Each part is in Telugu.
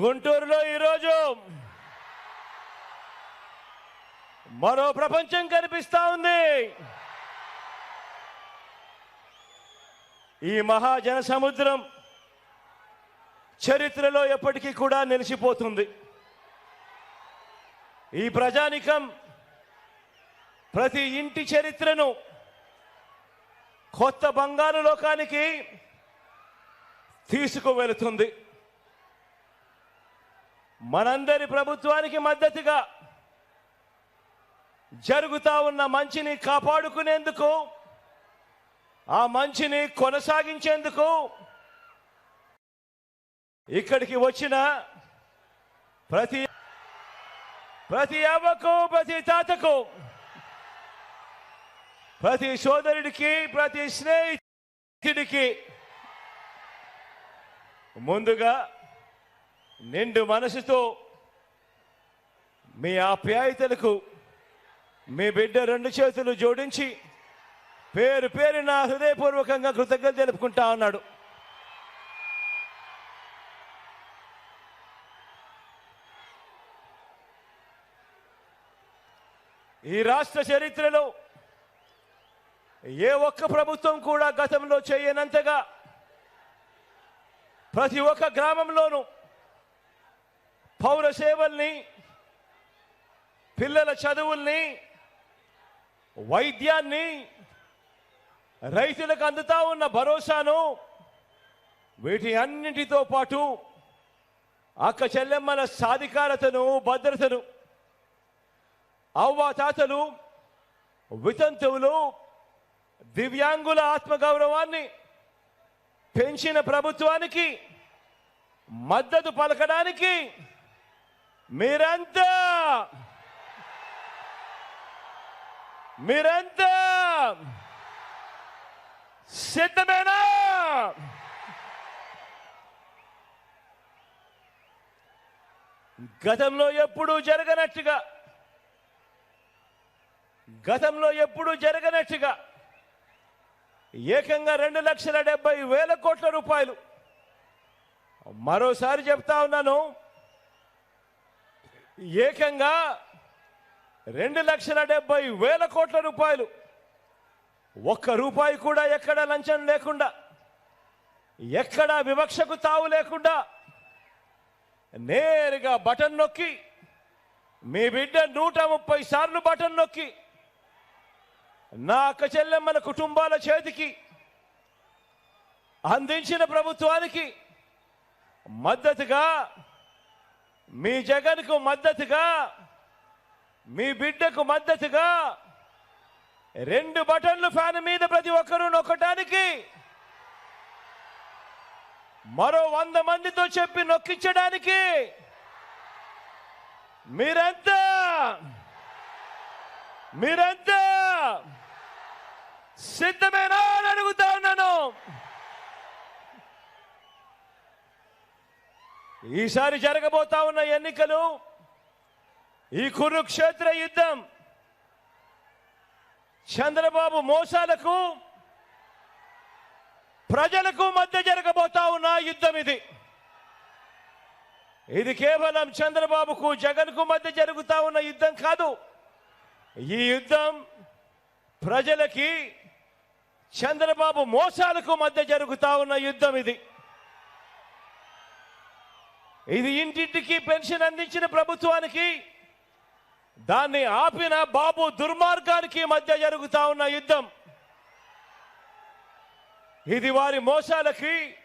గుంటూరులో ఈరోజు మరో ప్రపంచం కనిపిస్తా ఉంది. ఈ మహాజన సముద్రం చరిత్రలో ఎప్పటికీ కూడా నిలిచిపోతుంది. ఈ ప్రజానికం ప్రతి ఇంటి చరిత్రను కొత్త బంగారు లోకానికి తీసుకువెళుతుంది. మనందరి ప్రభుత్వానికి మద్దతుగా జరుగుతా ఉన్న మంచిని కాపాడుకునేందుకు ఆ మంచిని కొనసాగించేందుకు ఇక్కడికి వచ్చిన ప్రతి ప్రతి అవ్వకు ప్రతి తాతకు ప్రతి సోదరుడికి ప్రతి స్నేహితుడికి ముందుగా నిండు మనసుతో మీ ఆప్యాయతలకు మీ బిడ్డ రెండు చేతులు జోడించి పేరు పేరు నా హృదయపూర్వకంగా కృతజ్ఞత తెలుపుకుంటా ఉన్నాడు. ఈ రాష్ట్ర చరిత్రలో ఏ ఒక్క ప్రభుత్వం కూడా గతంలో చేయనంతగా ప్రతి ఒక్క గ్రామంలోనూ పౌర సేవల్ని పిల్లల చదువుల్ని వైద్యాన్ని రైతులకు అందుతా ఉన్న భరోసాను వీటి అన్నిటితో పాటు అక్క చెల్లెమ్మల సాధికారతను భద్రతను అవ్వ తాతలు వితంతువులు దివ్యాంగుల ఆత్మగౌరవాన్ని పెంచిన ప్రభుత్వానికి మద్దతు పలకడానికి మీరంతా! మీరంతా! సిద్ధమేనా? గతంలో ఎప్పుడూ జరగనట్టుగా గతంలో ఎప్పుడూ జరగనట్టుగా ఏకంగా రెండు లక్షల డెబ్బై వేల కోట్ల రూపాయలు. మరోసారి చెప్తా ఉన్నాను ఏకంగా రెండు లక్షల డెబ్బై వేల కోట్ల రూపాయలు. ఒక్క రూపాయి కూడా ఎక్కడ లంచం లేకుండా ఎక్కడ వివక్షకు తావు లేకుండా నేరుగా బటన్ నొక్కి మీ బిడ్డ నూట ముప్పై సార్లు బటన్ నొక్కి నా అక్క చెల్లెమ్మల కుటుంబాల చేతికి అందించిన ప్రభుత్వానికి మద్దతుగా మీ జగన్కు మద్దతుగా మీ బిడ్డకు మద్దతుగా రెండు బటన్లు ఫ్యాన్ మీద ప్రతి ఒక్కరూ నొక్కటానికి మరో వంద మందితో చెప్పి నొక్కించడానికి మీరంతా? మీరంతా? సిద్ధమేనా అని అడుగుతా ఉన్నాను. ఈసారి జరగబోతా ఉన్న ఎన్నికలు ఈ కురుక్షేత్ర యుద్ధం చంద్రబాబు మోసాలకు ప్రజలకు మధ్య జరగబోతా ఉన్న యుద్ధం ఇది. ఇది కేవలం చంద్రబాబుకు జగన్కు మధ్య జరుగుతా ఉన్న యుద్ధం కాదు. ఈ యుద్ధం ప్రజలకి చంద్రబాబు మోసాలకు మధ్య జరుగుతా ఉన్న యుద్ధం ఇది. ఇది ఇంటింటికి పెన్షన్ అందించిన ప్రభుత్వానికి దాన్ని ఆపిన బాబు దుర్మార్గానికి మధ్య జరుగుతా ఉన్న యుద్ధం. ఇది వారి మోసాలకి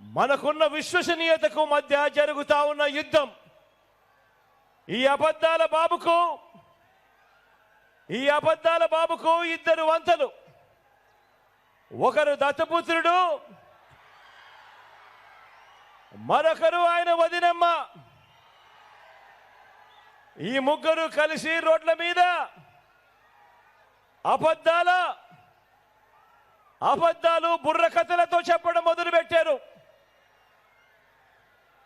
మనకున్న విశ్వసనీయతకు మధ్య జరుగుతా ఉన్న యుద్ధం. ఈ అబద్ధాల బాబుకు ఈ అబద్ధాల బాబుకు ఇద్దరు వంతలు. ఒకరు దత్తపుత్రుడు మరొకరు ఆయన వదినమ్మ. ఈ ముగ్గురు కలిసి రోడ్ల మీద అబద్ధాల అబద్ధాలు బుర్ర కథలతో చెప్పడం మొదలు పెట్టారు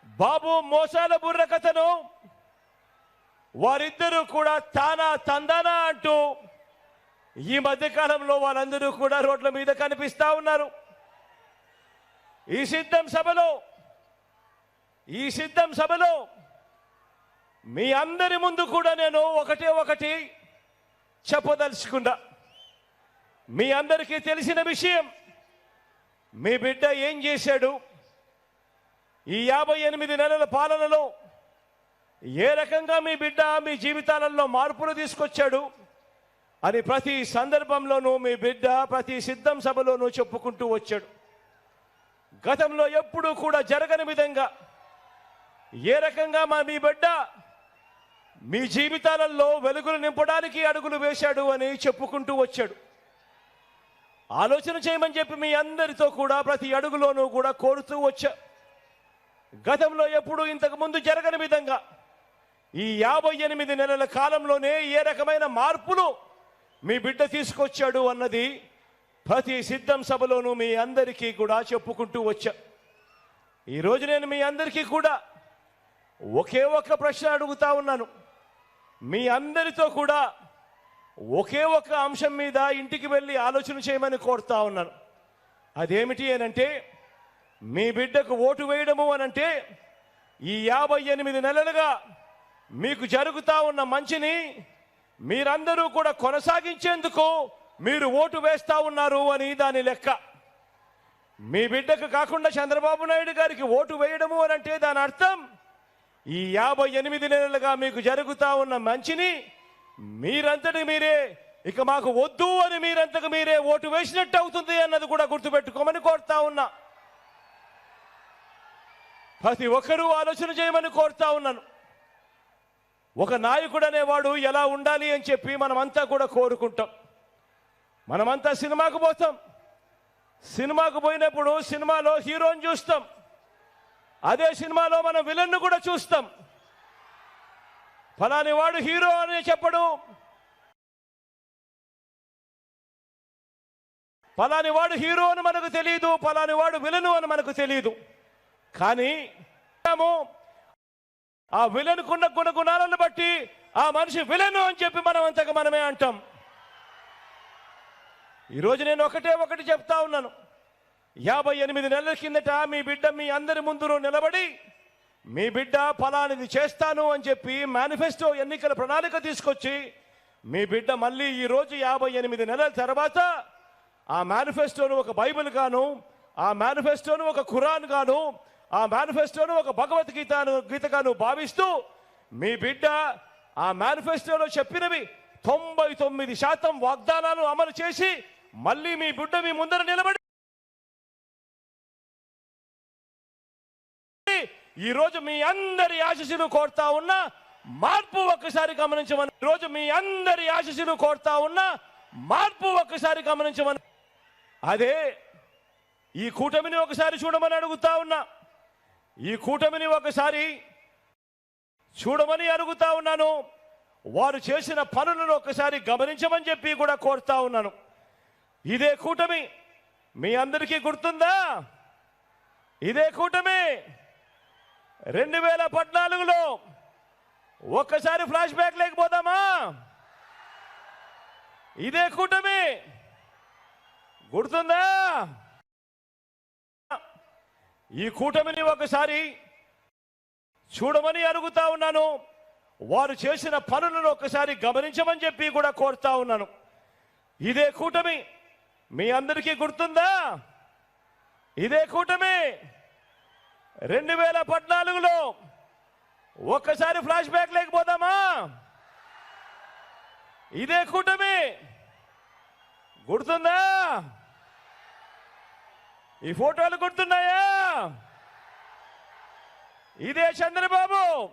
బాబు మోసాల బుర్ర కథను వారిద్దరూ కూడా తానా తందానా అంటూ ఈ మధ్యకాలంలో వారందరూ వాళ్ళందరూ కూడా రోడ్ల మీద కనిపిస్తా ఉన్నారు. ఈ సిద్ధం సభలో ఈ సిద్ధం సభలో మీ అందరి ముందు కూడా నేను ఒకటే ఒకటి చెప్పదలుచుకున్నా. మీ అందరికీ తెలిసిన విషయం మీ బిడ్డ ఏం చేశాడు? ఈ యాభై ఎనిమిది నెలల పాలనలో ఏ రకంగా మీ బిడ్డ మీ జీవితాలలో మార్పులు తీసుకొచ్చాడు అని ప్రతి సందర్భంలోనూ మీ బిడ్డ ప్రతి సిద్ధం సభలోనూ చెప్పుకుంటూ వచ్చాడు. గతంలో ఎప్పుడూ కూడా జరగని విధంగా ఏ రకంగా మా మీ బిడ్డ మీ జీవితాలలో వెలుగులు నింపడానికి అడుగులు వేశాడు అని చెప్పుకుంటూ వచ్చాడు. ఆలోచన చేయమని చెప్పి మీ అందరితో కూడా ప్రతి అడుగులోనూ కూడా కోరుతూ వచ్చా. గతంలో ఎప్పుడు ఇంతకుముందు జరగని విధంగా ఈ యాభై ఎనిమిది నెలల కాలంలోనే ఏ రకమైన మార్పులు మీ బిడ్డ తీసుకొచ్చాడు అన్నది ప్రతి సిద్ధం సభలోనూ మీ అందరికీ కూడా చెప్పుకుంటూ వచ్చా. ఈరోజు నేను మీ అందరికీ కూడా ఒకే ఒక్క ప్రశ్న అడుగుతా ఉన్నాను. మీ అందరితో కూడా ఒకే ఒక్క అంశం మీద ఇంటికి వెళ్ళి ఆలోచన చేయమని కోరుతా ఉన్నాను. అదేమిటి అనంటే మీ బిడ్డకు ఓటు వేయడము అనంటే ఈ యాభై ఎనిమిది నెలలుగా మీకు జరుగుతా ఉన్న మంచిని మీరందరూ కూడా కొనసాగించేందుకు మీరు ఓటు వేస్తా ఉన్నారు అని దాని లెక్క. మీ బిడ్డకు కాకుండా చంద్రబాబు నాయుడు గారికి ఓటు వేయడము అనంటే దాని అర్థం ఈ యాభై ఎనిమిది నెలలుగా మీకు జరుగుతా ఉన్న మంచిని మీరంతటి మీరే ఇక మాకు వద్దు అని మీరంతకు మీరే ఓటు వేసినట్టు అవుతుంది అన్నది కూడా గుర్తుపెట్టుకోమని కోరుతా ఉన్నా. ప్రతి ఒక్కరూ ఆలోచన చేయమని కోరుతా ఉన్నాను. ఒక నాయకుడు అనేవాడు ఎలా ఉండాలి అని చెప్పి మనమంతా కూడా కోరుకుంటాం. మనమంతా సినిమాకు పోతాం. సినిమాకు పోయినప్పుడు సినిమాలో హీరోని చూస్తాం. అదే సినిమాలో మనం విలన్ను కూడా చూస్తాం. ఫలాని వాడు హీరో అని చెప్పడు. ఫలాని వాడు హీరో అని మనకు తెలియదు ఫలాని వాడు విలను అని మనకు తెలియదు కానీ ఆ విలన్కున్న గుణగుణాలను బట్టి ఆ మనిషి విలను అని చెప్పి మనం అంతగా మనమే అంటాం. ఈరోజు నేను ఒకటే ఒకటి చెప్తా ఉన్నాను. యాభై ఎనిమిది నెలల కిందట మీ బిడ్డ మీ అందరి ముందు నిలబడి మీ బిడ్డ ఫలానిది చేస్తాను అని చెప్పి మేనిఫెస్టో ఎన్నికల ప్రణాళిక తీసుకొచ్చి మీ బిడ్డ మళ్ళీ ఈరోజు యాభై ఎనిమిది నెలల తర్వాత ఆ మేనిఫెస్టోను ఒక బైబిల్ గాను ఆ మేనిఫెస్టోను ఒక ఖురాన్ గాను ఆ మేనిఫెస్టోను ఒక భగవద్గీతను గీతగాను భావిస్తూ మీ బిడ్డ ఆ మేనిఫెస్టోలో చెప్పినవి తొంభై తొమ్మిది శాతం వాగ్దానాలు అమలు చేసి మళ్ళీ మీ బిడ్డ మీ ముందర నిలబడి ఈరోజు మీ అందరి ఆశీస్సులు కోరుతా ఉన్నా మార్పు ఒక్కసారి గమనించమని ఈరోజు మీ అందరి ఆశీస్సులు కోరుతా ఉన్నా మార్పు ఒక్కసారి గమనించమని. అదే ఈ కూటమిని ఒకసారి చూడమని అడుగుతా ఉన్నా ఈ కూటమిని ఒకసారి చూడమని అడుగుతా ఉన్నాను. వారు చేసిన పనులను ఒకసారి గమనించమని చెప్పి కూడా కోరుతా ఉన్నాను. ఇదే కూటమి మీ అందరికీ గుర్తుందా? ఇదే కూటమి. రెండు వేల పద్నాలుగులో ఒక్కసారి ఫ్లాష్ బ్యాక్ లేకపోదామా ఇదే కూటమి. గుర్తుందా? ఈ కూటమిని ఒకసారి చూడమని అడుగుతా ఉన్నాను. వారు చేసిన పనులను ఒకసారి గమనించమని చెప్పి కూడా కోరుతా ఉన్నాను. ఇదే కూటమి. మీ అందరికీ గుర్తుందా? ఇదే కూటమి. రెండు వేల పద్నాలుగులో ఒక్కసారి ఫ్లాష్ బ్యాక్ లేకపోదామా? ఇదే కూటమి. గుర్తుందా? ఈ ఫోటోలు గుర్తున్నాయా? ఇదే చంద్రబాబు.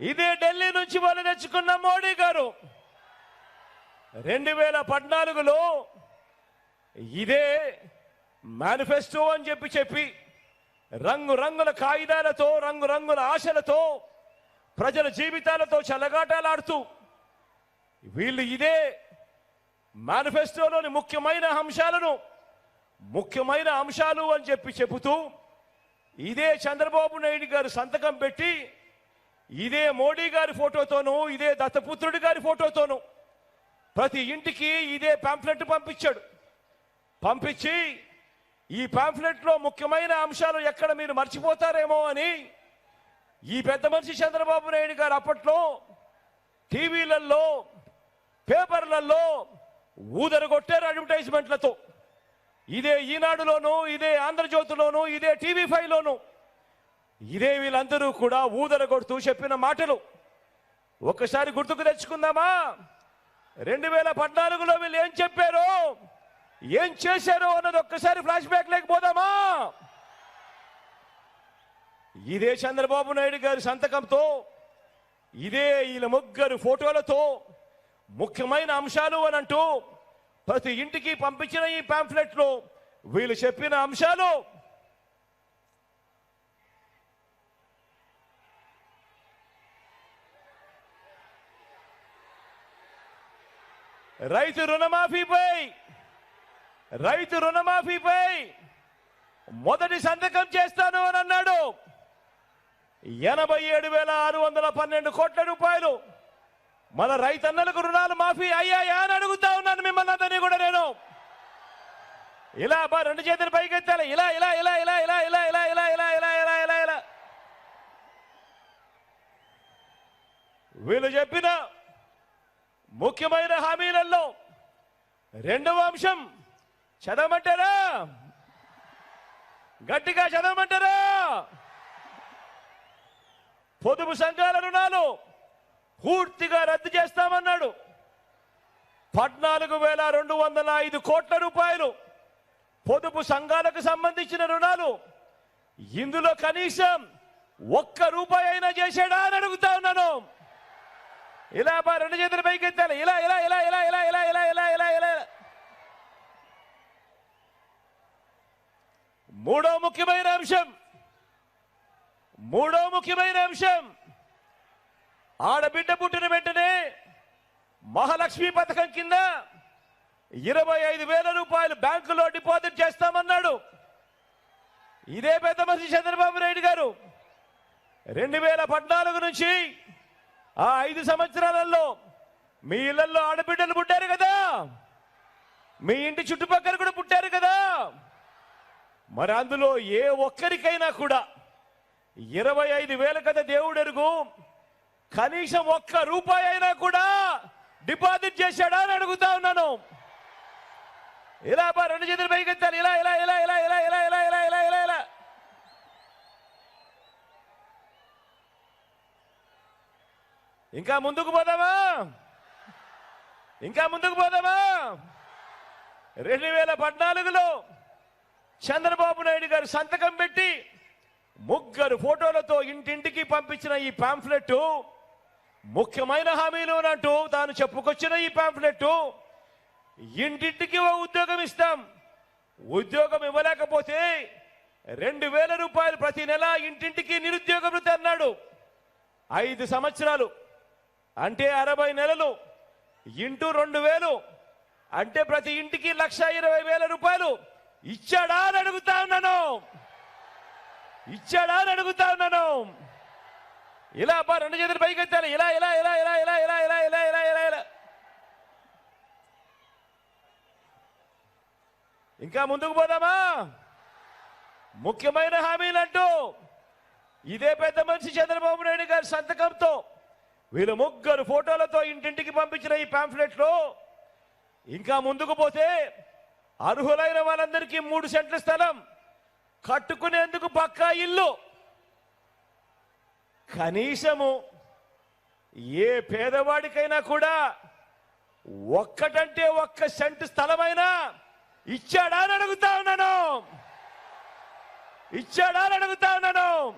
ఇదే ఢిల్లీ నుంచి వాళ్ళు తెచ్చుకున్న మోడీ గారు. రెండు వేల పద్నాలుగులో ఇదే మేనిఫెస్టో అని చెప్పి చెప్పి రంగు రంగుల కాగితాలతో రంగు రంగుల ఆశలతో ప్రజల జీవితాలతో చల్లగాటలాడుతూ వీళ్ళు ఇదే మేనిఫెస్టోలోని ముఖ్యమైన అంశాలను ముఖ్యమైన అంశాలు అని చెప్పి చెబుతూ ఇదే చంద్రబాబు నాయుడు గారు సంతకం పెట్టి ఇదే మోడీ గారి ఫోటోతోనూ ఇదే దత్తపుత్రుడి గారి ఫోటోతోనూ ప్రతి ఇంటికి ఇదే పాంప్లెట్ పంపించాడు. పంపించి ఈ పాంఫ్లెట్లో ముఖ్యమైన అంశాలు ఎక్కడ మీరు మర్చిపోతారేమో అని ఈ పెద్ద మనిషి చంద్రబాబు నాయుడు గారు అప్పట్లో టీవీలలో పేపర్లలో ఊదరగొట్టారు అడ్వర్టైజ్మెంట్లతో. ఇదే ఈనాడులోను ఇదే ఆంధ్రజ్యోతిలోను ఇదే టీవీ ఫైవ్లోను. ఇదే వీళ్ళందరూ కూడా ఊదరగొడుతూ చెప్పిన మాటలు. ఒక్కసారి గుర్తుకు తెచ్చుకుందామా? రెండు వేల పద్నాలుగులో వీళ్ళు ఏం చెప్పారో? ఏం చేశారో అన్నది ఒక్కసారి ఫ్లాష్ బ్యాక్ లేకపోదామా? ఇదే చంద్రబాబు నాయుడు గారి సంతకంతో ఇదే వీళ్ళ ముగ్గురు ఫోటోలతో ముఖ్యమైన అంశాలు అని అంటూ ప్రతి ఇంటికి పంపించిన ఈ పాంఫ్లెట్లో వీళ్ళు చెప్పిన అంశాలు. రైతు రుణమాఫీపై రైతు రుణమాఫీపై మొదటి సంతకం చేస్తాను అని అన్నాడు ఎనభై ఏడు వేల ఆరు వందల పన్నెండు కోట్ల రూపాయలు మన రైతన్నలకు రుణాలు మాఫీ అయ్యాయా అని అడుగుతా ఉన్నాను మిమ్మల్ని అందరినీ కూడా నేను ఇలా బా రెండు చేతులు పైకెత్తాలి ఇలా ఇలా ఇలా ఇలా ఇలా ఇలా ఇలా ఇలా ఇలా ఇలా ఇలా ఇలా ఇలా వీళ్ళు చెప్పిన ముఖ్యమైన హామీలలో రెండవ అంశం చదవమంటారా గట్టిగా చదవమంటారా పొదుపు సంఘాల రుణాలు పూర్తిగా రద్దు చేస్తామన్నాడు పద్నాలుగు వేల రెండు వందల ఐదు కోట్ల రూపాయలు పొదుపు సంఘాలకు సంబంధించిన రుణాలు ఇందులో కనీసం ఒక్క రూపాయి అయినా చేశాడా అని అడుగుతా ఉన్నాను ఇలా రెండు చేతుల పైకి ఎత్తాలి ఇలా ఇలా ఇలా ఇలా ఇలా ఇలా ఇలా ఇలా ఇలా ఇలా మూడో ముఖ్యమైన అంశం. మూడో ముఖ్యమైన అంశం. ఆడబిడ్డ పుట్టిన వెంటనే మహాలక్ష్మి పథకం కింద ఇరవై ఐదు వేల రూపాయలు బ్యాంకులో డిపాజిట్ చేస్తామన్నాడు. ఇదే పెద్ద మనిషి చంద్రబాబు నాయుడు గారు. రెండు వేల పద్నాలుగు నుంచి ఆ ఐదు సంవత్సరాలలో మీ ఇళ్ళలో ఆడబిడ్డలు పుట్టారు కదా. మీ ఇంటి చుట్టుపక్కల కూడా పుట్టారు కదా. మరి అందులో ఏ ఒక్కరికైనా కూడా ఇరవై ఐదు వేల కదా దేవుడు ఎరుగు కనీసం ఒక్క రూపాయి అయినా కూడా డిపాజిట్ చేశాడా అని అడుగుతా ఉన్నాను ఇలా రెండు చేతులు పైకి ఇలా ఇలా ఇలా ఇలా ఇలా ఇలా ఇలా ఇలా ఇలా ఇలా ఇలా ఇంకా ముందుకు పోదామా ఇంకా ముందుకు పోదామా రెండు వేల పద్నాలుగులో చంద్రబాబు నాయుడు గారు సంతకం పెట్టి ముగ్గురు ఫోటోలతో ఇంటింటికి పంపించిన ఈ పాంఫ్లెట్ ముఖ్యమైన హామీలు ఉన్నట్టు తాను చెప్పుకొచ్చిన ఈ పాంఫ్లెట్ ఇంటింటికి ఓ ఉద్యోగం ఇస్తాం. ఉద్యోగం ఇవ్వలేకపోతే రెండు వేల రూపాయలు ప్రతి నెల ఇంటింటికి నిరుద్యోగ వృత్తి అన్నాడు ఐదు సంవత్సరాలు. అంటే అరవై నెలలు. ఇంటూ రెండు వేలు. అంటే ప్రతి ఇంటికి లక్ష ఇరవై వేల రూపాయలు. ఇచ్చాడా అని అడుగుతా ఉన్నాను ఇచ్చాడా అని అడుగుతా ఉన్నాను ఇలా అబ్బా రెండు చేతులు పైకి ఎత్తాలి ఇలా ఇలా ఇలా ఇలా ఇలా ఇలా ఇలా ఇలా ఇలా ఇలా ఇలా ఇంకా ముందుకు పోదామా ముఖ్యమైన హామీలంటూ ఇదే పెద్ద మనిషి చంద్రబాబు నాయుడు గారి సంతకంతో వీళ్ళు ముగ్గురు ఫోటోలతో ఇంటింటికి పంపించిన ఈ పాంఫ్లెట్లో ఇంకా ముందుకు పోతే అర్హులైన వాళ్ళందరికీ మూడు సెంట్ల స్థలం. కట్టుకునేందుకు పక్కా ఇల్లు. కనీసము ఏ పేదవాడికైనా కూడా ఒక్కటంటే ఒక్క సెంటు స్థలమైనా ఇచ్చాడా అని అడుగుతా ఉన్నాను. ఇచ్చాడా అని అడుగుతా ఉన్నాను.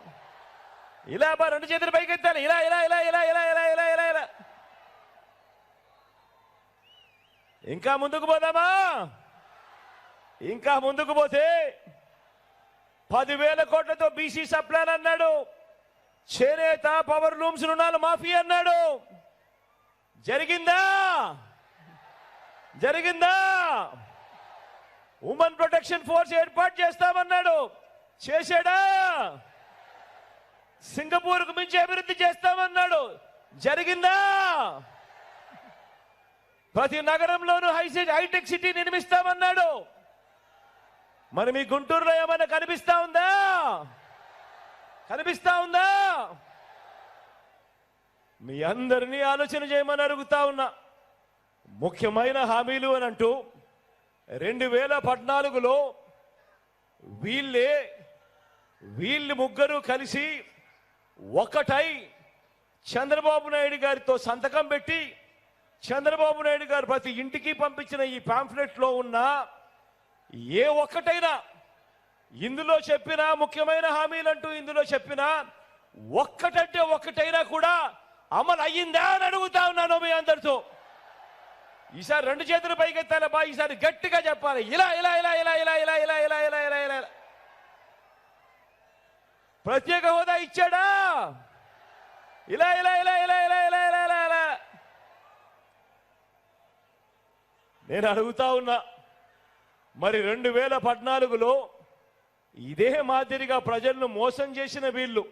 ఇలా బా రెండు చేతులు పైకెత్తాలి ఇలా ఇలా ఇలా ఇలా ఇలా ఇలా ఇలా ఇలా ఇలా. ఇంకా ముందుకు పోదామా? ఇంకా ముందుకు పోతే పదివేల కోట్లతో బీసీ సప్లాన్ అన్నాడు. చేనేత పవర్ లూమ్స్ రుణాలు మాఫీ అన్నాడు. జరిగిందా? జరిగిందా? ఉమెన్ ప్రొటెక్షన్ ఫోర్స్ ఏర్పాటు చేస్తామన్నాడు. చేశాడా? సింగపూర్కు మించి అభివృద్ధి చేస్తామన్నాడు. జరిగిందా? ప్రతి నగరంలోనూ హైసెట్ హైటెక్ సిటీ నిర్మిస్తామన్నాడు. మరి మీ గుంటూరులో ఏమైనా కనిపిస్తా ఉందా? కనిపిస్తా ఉందా? మీ అందరినీ ఆలోచన చేయమని అడుగుతా ఉన్నా. ముఖ్యమైన హామీలు అని అంటూ రెండు వేల పద్నాలుగులో వీళ్ళే వీళ్ళు ముగ్గురు కలిసి ఒకటై చంద్రబాబు నాయుడు గారితో సంతకం పెట్టి చంద్రబాబు నాయుడు గారు ప్రతి ఇంటికి పంపించిన ఈ పాంఫ్లెట్లో ఉన్న ఏ ఒక్కటైనా ఇందులో చెప్పిన ముఖ్యమైన హామీలంటూ ఇందులో చెప్పిన ఒక్కటంటే ఒక్కటైనా కూడా అమలు అయ్యిందా అని అడుగుతా ఉన్నాను మీ అందరితో ఈసారి రెండు చేతులు పైకెత్తాలి బా ఈసారి గట్టిగా చెప్పాలి ఇలా ఇలా ఇలా ఇలా ఇలా ఇలా ఇలా ఇలా ఇలా ఇలా ఇలా ఇలా ప్రత్యేక హోదా ఇచ్చాడా ఇలా ఇలా ఇలా ఇలా ఇలా ఇలా ఇలా ఇలా ఇలా నేను అడుగుతా ఉన్నా మరి రెండు వేల పద్నాలుగులో ఇదే మాదిరిగా ప్రజలను మోసం చేసిన వీళ్ళు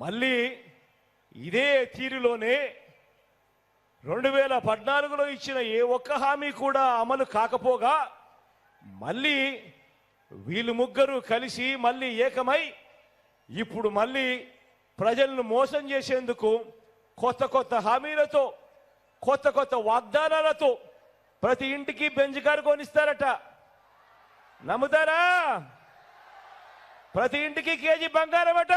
మళ్ళీ ఇదే తీరులోనే రెండు వేల పద్నాలుగులో ఇచ్చిన ఏ ఒక్క హామీ కూడా అమలు కాకపోగా మళ్ళీ వీళ్ళు ముగ్గురు కలిసి మళ్ళీ ఏకమై ఇప్పుడు మళ్ళీ ప్రజలను మోసం చేసేందుకు కొత్త కొత్త హామీలతో కొత్త కొత్త వాగ్దానాలతో ప్రతి ఇంటికి బెంజ్ కారు కొనిస్తారట. నమ్ముతారా? ప్రతి ఇంటికి కేజీ బంగారం అట.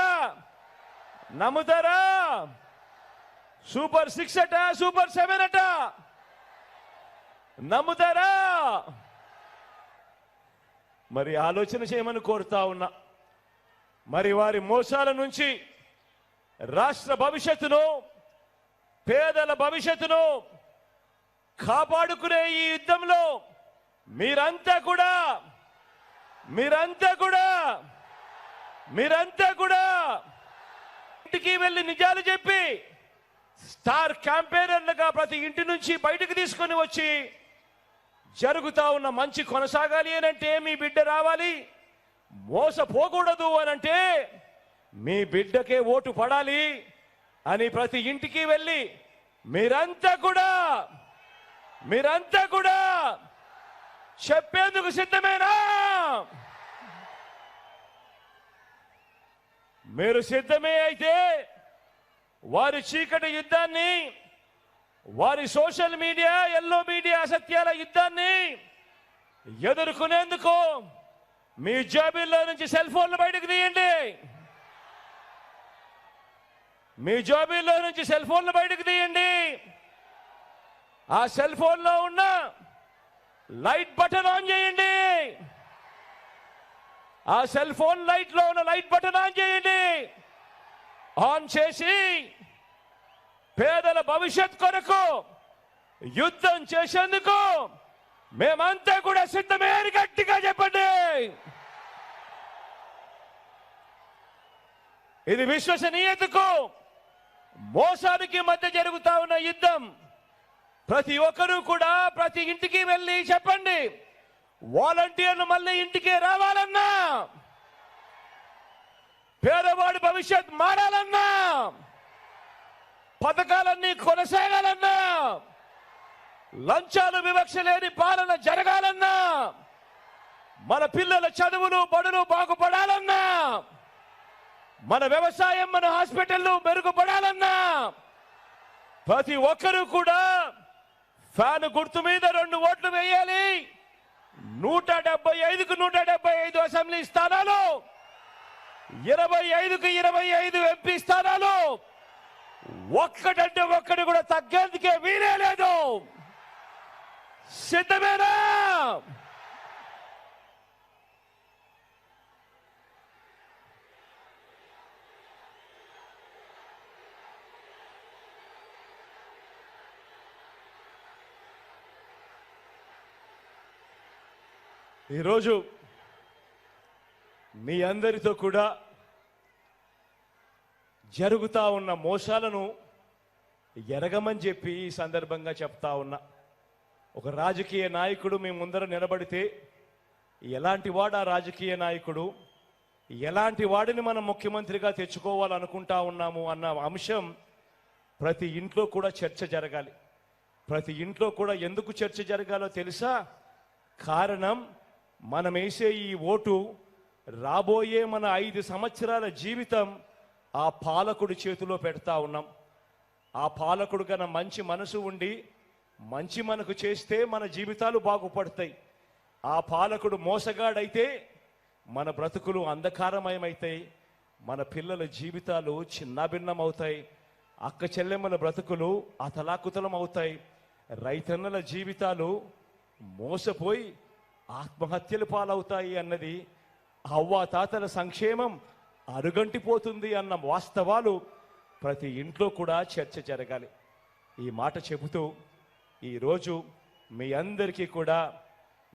నమ్ముతారా? సూపర్ సిక్స్ అట సూపర్ సెవెన్ అట. నమ్ముతారా? మరి ఆలోచన చేయమని కోరుతా ఉన్నా. మరి వారి మోసాల నుంచి రాష్ట్ర భవిష్యత్తును పేదల భవిష్యత్తును కాపాడుకునే ఈ యుద్ధంలో మీరంతా కూడా మీరంతా కూడా మీరంతా కూడా ఇంటికి వెళ్ళి నిజాలు చెప్పి స్టార్ క్యాంపెయినర్లుగా ప్రతి ఇంటి నుంచి బయటకు తీసుకొని వచ్చి జరుగుతా ఉన్న మంచి కొనసాగాలి అనంటే మీ బిడ్డ రావాలి మోసపోకూడదు అనంటే మీ బిడ్డకే ఓటు పడాలి అని ప్రతి ఇంటికి వెళ్ళి మీరంతా కూడా మీరంతా కూడా చెప్పేందుకు సిద్ధమేనా? మీరు సిద్ధమే అయితే వారి చీకటి యుద్ధాన్ని వారి సోషల్ మీడియా ఎల్లో మీడియా అసత్యాల యుద్ధాన్ని ఎదుర్కొనేందుకు మీ జాబీల్లో నుంచి సెల్ ఫోన్లు బయటకు తీయండి. మీ జాబీల్లో నుంచి సెల్ ఫోన్లు బయటకు తీయండి. ఆ సెల్ ఫోన్లో ఉన్న లైట్ బటన్ ఆన్ చేయండి. ఆ సెల్ ఫోన్ లైట్లో ఉన్న లైట్ బటన్ ఆన్ చేయండి. ఆన్ చేసి పేదల భవిష్యత్ కొరకు యుద్ధం చేసేందుకు మేమంతా కూడా సిద్ధమే అని గట్టిగా చెప్పండి. ఇది విశ్వసనీయతకు మోసానికి మధ్య జరుగుతా ఉన్న యుద్ధం. ప్రతి ఒక్కరూ కూడా ప్రతి ఇంటికి వెళ్ళి చెప్పండి. వాలంటీర్లు మళ్ళీ ఇంటికి రావాలన్నా. పేదవాడి భవిష్యత్ మారాలన్నా. పథకాలన్నీ కొనసాగాలన్నా. లంచాలు వివక్ష లేని పాలన జరగాలన్నా. మన పిల్లల చదువులు బడులు బాగుపడాలన్నా. మన వ్యవసాయం మన హాస్పిటల్లు మెరుగుపడాలన్నా. ప్రతి ఒక్కరూ కూడా ఫ్యాన్ గుర్తు మీద రెండు ఓట్లు వేయాలి. నూట డెబ్బై ఐదుకు నూట డెబ్బై ఐదు అసెంబ్లీ స్థానాలు. ఇరవై ఐదుకు ఇరవై ఐదు ఎంపీ స్థానాలు. ఒక్కటంటే ఒక్కటి కూడా తగ్గేందుకే వీలే లేదు. సిద్ధమేనా? ఈరోజు మీ అందరితో కూడా జరుగుతా ఉన్న మోసాలను ఎరగమని చెప్పి ఈ సందర్భంగా చెప్తా ఉన్నా. ఒక రాజకీయ నాయకుడు మీ ముందర నిలబడితే ఎలాంటి వాడు ఆ రాజకీయ నాయకుడు? ఎలాంటి వాడిని మనం ముఖ్యమంత్రిగా తెచ్చుకోవాలనుకుంటా ఉన్నాము అన్న అంశం ప్రతి ఇంట్లో కూడా చర్చ జరగాలి. ప్రతి ఇంట్లో కూడా ఎందుకు చర్చ జరగాలో తెలుసా? కారణం మనం వేసే ఈ ఓటు రాబోయే మన ఐదు సంవత్సరాల జీవితం ఆ పాలకుడి చేతిలో పెడతా ఉన్నాం. ఆ పాలకుడు కన్నా మంచి మనసు ఉండి మంచి మనకు చేస్తే మన జీవితాలు బాగుపడతాయి. ఆ పాలకుడు మోసగాడైతే మన బ్రతుకులు అంధకారమయమవుతాయి మన పిల్లల జీవితాలు చిన్నాభిన్నమవుతాయి అక్క చెల్లెమ్మల బ్రతుకులు అతలాకుతలం అవుతాయి రైతన్నల జీవితాలు మోసపోయి ఆత్మహత్యలు పాలవుతాయి అన్నది అవ్వ తాతల సంక్షేమం అరుగంటిపోతుంది అన్న వాస్తవాలు ప్రతి ఇంట్లో కూడా చర్చ జరగాలి. ఈ మాట చెబుతూ ఈరోజు మీ అందరికీ కూడా